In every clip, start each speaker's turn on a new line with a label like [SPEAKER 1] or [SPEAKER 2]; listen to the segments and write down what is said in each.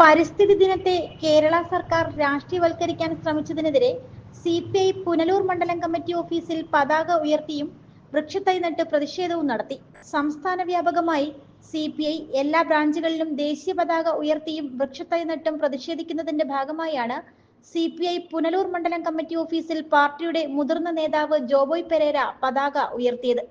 [SPEAKER 1] പരിസ്ഥിതി ദിനത്തെ കേരള സർക്കാർ രാഷ്ട്രീയവൽക്കരിക്കാൻ ശ്രമിച്ചതിനെതിരെ സി പി ഐ പുനലൂർ മണ്ഡലം കമ്മിറ്റി ഓഫീസിൽ പതാക ഉയർത്തിയും വൃക്ഷത്തൈ നട്ട് പ്രതിഷേധവും നടത്തി. സംസ്ഥാന വ്യാപകമായി സി പി ഐ എല്ലാ ബ്രാഞ്ചുകളിലും ദേശീയ പതാക ഉയർത്തിയും വൃക്ഷത്തൈ നട്ടും പ്രതിഷേധിക്കുന്നതിന്റെ ഭാഗമായാണ് സി പി ഐ പുനലൂർ മണ്ഡലം കമ്മിറ്റി ഓഫീസിൽ പാർട്ടിയുടെ മുതിർന്ന നേതാവ് ജോബോയ് പെരേര പതാക ഉയർത്തിയത്.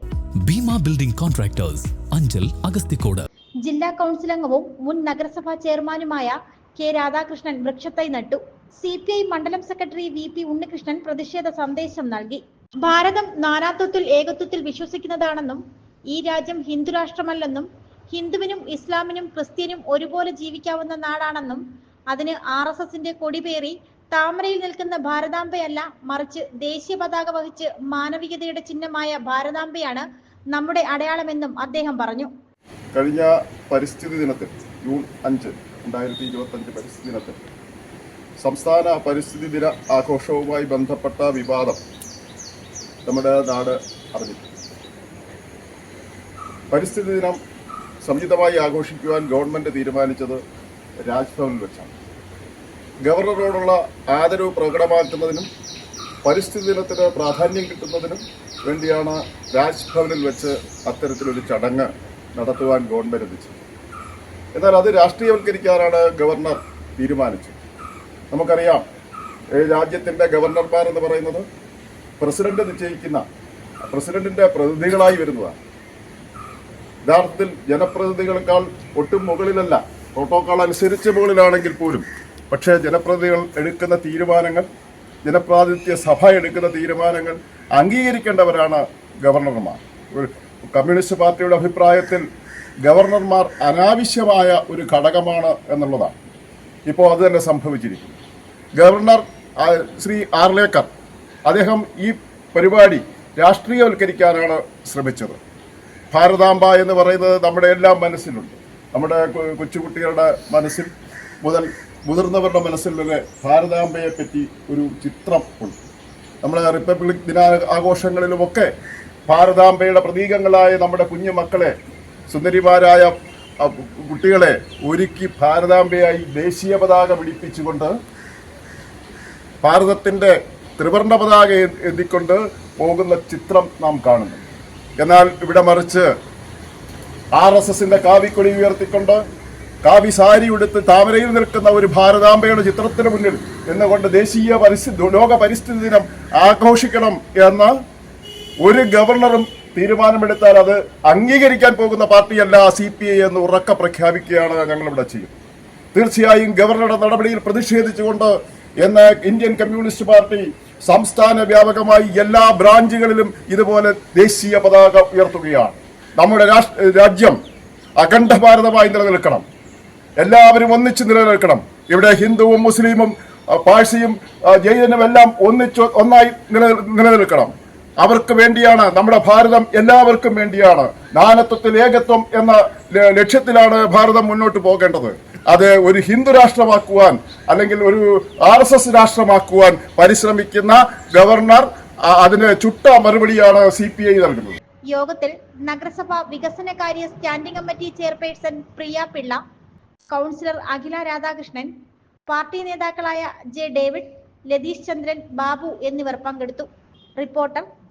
[SPEAKER 2] ഭീമ ബിൽഡിംഗ് കോൺട്രാക്ടേഴ്സ് അഞ്ചൽ അഗസ്തിക്കോട്
[SPEAKER 1] ജില്ലാ കൗൺസിൽ അംഗവും മുൻ നഗരസഭാ ചെയർമാനുമായ കെ രാധാകൃഷ്ണൻ വൃക്ഷത്തൈ നട്ടു. സി പി ഐ മണ്ഡലം സെക്രട്ടറി വി പി ഉണ്ണികൃഷ്ണൻ പ്രതിഷേധ സന്ദേശം നൽകി. ഭാരതം നാനാത്വത്തിൽ ഏകത്വത്തിൽ വിശ്വസിക്കുന്നതാണെന്നും ഈ രാജ്യം ഹിന്ദുരാഷ്ട്രമല്ലെന്നും ഹിന്ദുവിനും ഇസ്ലാമിനും ക്രിസ്ത്യനും ഒരുപോലെ ജീവിക്കാവുന്ന നാടാണെന്നും അതിന് ആർ എസ് എസിന്റെ കൊടിപേറി താമരയിൽ നിൽക്കുന്ന ഭാരതാംബയല്ല മറിച്ച് ദേശീയ പതാക വഹിച്ച് മാനവികതയുടെ ചിഹ്നമായ ഭാരതാംബയാണ് നമ്മുടെ അടയാളമെന്നും അദ്ദേഹം പറഞ്ഞു.
[SPEAKER 3] കഴിഞ്ഞ പരിസ്ഥിതി ദിനത്തിൽ ജൂൺ അഞ്ച് രണ്ടായിരത്തി ഇരുപത്തഞ്ച് പരിസ്ഥിതി ദിനത്തിൽ സംസ്ഥാന പരിസ്ഥിതി ദിന ആഘോഷവുമായി ബന്ധപ്പെട്ട വിവാദം നമ്മുടെ നാട് അറിഞ്ഞിട്ടുണ്ട്. പരിസ്ഥിതി ദിനം സംയുതമായി ആഘോഷിക്കുവാൻ ഗവൺമെന്റ് തീരുമാനിച്ചത് രാജ്ഭവനിൽ വെച്ചാണ്. ഗവർണറോടുള്ള ആദരവ് പ്രകടമാക്കുന്നതിനും പരിസ്ഥിതി ദിനത്തിന് പ്രാധാന്യം കിട്ടുന്നതിനും വേണ്ടിയാണ് രാജ്ഭവനിൽ വെച്ച് അത്തരത്തിലൊരു ചടങ്ങ് നടത്തുവാൻ ഗവൺമെന്റ് എത്തിച്ചത് എന്നാൽ അത് രാഷ്ട്രീയവൽക്കരിക്കാനാണ് ഗവർണർ തീരുമാനിച്ചത് നമുക്കറിയാം രാജ്യത്തിന്റെ ഗവർണർമാർ എന്ന് പറയുന്നത് പ്രസിഡന്റ് നിശ്ചയിക്കുന്ന പ്രസിഡന്റിന്റെ പ്രതിനിധികളായി വരുന്നതാണ്. യഥാർത്ഥത്തിൽ ജനപ്രതിനിധികളെക്കാൾ ഒട്ടും മുകളിലല്ല പ്രോട്ടോകോൾ അനുസരിച്ച് മുകളിലാണെങ്കിൽ പോലും. പക്ഷേ ജനപ്രതിനിധികൾ എടുക്കുന്ന തീരുമാനങ്ങൾ ജനപ്രാതിനിധ്യ സഭ എടുക്കുന്ന തീരുമാനങ്ങൾ അംഗീകരിക്കേണ്ടവരാണ് ഗവർണർമാർ. കമ്മ്യൂണിസ്റ്റ് പാർട്ടിയുടെ അഭിപ്രായത്തിൽ ഗവർണർമാർ അനാവശ്യമായ ഒരു ഘടകമാണ് എന്നുള്ളതാണ്. ഇപ്പോൾ അത് തന്നെ സംഭവിച്ചിരിക്കുന്നു. ഗവർണർ ശ്രീ ആർലേക്കർ അദ്ദേഹം ഈ പരിപാടി രാഷ്ട്രീയവൽക്കരിക്കാനാണ് ശ്രമിച്ചത്. ഭാരതാംബ എന്ന് പറയുന്നത് നമ്മുടെ എല്ലാം മനസ്സിലുണ്ട്. നമ്മുടെ കൊച്ചുകുട്ടികളുടെ മനസ്സിൽ മുതൽ മുതിർന്നവരുടെ മനസ്സിൽ വരെ ഭാരതാംബയെ പറ്റി ഒരു ചിത്രം ഉണ്ട്. നമ്മുടെ റിപ്പബ്ലിക് ദിന ആഘോഷങ്ങളിലുമൊക്കെ ഭാരതാംബയുടെ പ്രതീകങ്ങളായ നമ്മുടെ കുഞ്ഞു മക്കളെ സുന്ദരിമാരായ കുട്ടികളെ ഒരുക്കി ഭാരതാംബയായി ദേശീയ പതാക പിടിപ്പിച്ചുകൊണ്ട് ഭാരതത്തിന്റെ ത്രിവർണ പതാക എഴുതിക്കൊണ്ട് പോകുന്ന ചിത്രം നാം കാണുന്നു. എന്നാൽ ഇവിടെ മറിച്ച് ആർ എസ് എസിന്റെ കാവിക്കൊടി ഉയർത്തിക്കൊണ്ട് കാവി സാരി ഉടുത്ത് താമരയിൽ നിൽക്കുന്ന ഒരു ഭാരതാംബയുടെ ചിത്രത്തിന് മുന്നിൽ എന്നുകൊണ്ട് ദേശീയ പരിസ്ഥിതി ലോക പരിസ്ഥിതി ദിനം ആഘോഷിക്കണം എന്ന് ഒരു ഗവർണറും തീരുമാനമെടുത്താൽ അത് അംഗീകരിക്കാൻ പോകുന്ന പാർട്ടിയല്ല സി പി ഐ എന്ന് ഉറക്ക പ്രഖ്യാപിക്കുകയാണ് ഞങ്ങളിവിടെ ചെയ്യും തീർച്ചയായും ഗവർണറുടെ നടപടിയിൽ പ്രതിഷേധിച്ചുകൊണ്ട് എന്ന ഇന്ത്യൻ കമ്മ്യൂണിസ്റ്റ് പാർട്ടി സംസ്ഥാന വ്യാപകമായി എല്ലാ ബ്രാഞ്ചുകളിലും ഇതുപോലെ ദേശീയ പതാക ഉയർത്തുകയാണ്. നമ്മുടെ രാജ്യം അഖണ്ഡ ഭാരതമായി നിലനിൽക്കണം. എല്ലാവരും ഒന്നിച്ച് നിലനിൽക്കണം. ഇവിടെ ഹിന്ദുവും മുസ്ലിമും പാഴ്സിയും ജൈനനും എല്ലാം ഒന്നിച്ച് ഒന്നായി നില- നിലനിൽക്കണം. അവർക്ക് വേണ്ടിയാണ് നമ്മുടെ ഭാരതം എല്ലാവർക്കും വേണ്ടിയാണ്. നാനത്വത്തിൽ ഏകത്വം എന്ന ലക്ഷ്യത്തിലാണ് ഭാരതം മുന്നോട്ട് പോകേണ്ടത്. അത് ഒരു ഹിന്ദു രാഷ്ട്രമാക്കുവാൻ അല്ലെങ്കിൽ ഒരു ആർ എസ് എസ് രാഷ്ട്രമാക്കുവാൻ പരിശ്രമിക്കുന്ന ഗവർണർ അതിന് ചുട്ട മറുപടിയാണ് സി പി ഐ നൽകുന്നത്.
[SPEAKER 1] യോഗത്തിൽ നഗരസഭ വികസനകാര്യ standing committee chairperson Priya Pillai councillor Akhila Radhakrishnan party നേതാക്കളായ ജെ ഡേവിഡ് ലതീഷ് ചന്ദ്രൻ ബാബു എന്നിവർ പങ്കെടുത്തു. റിപ്പോർട്ടർ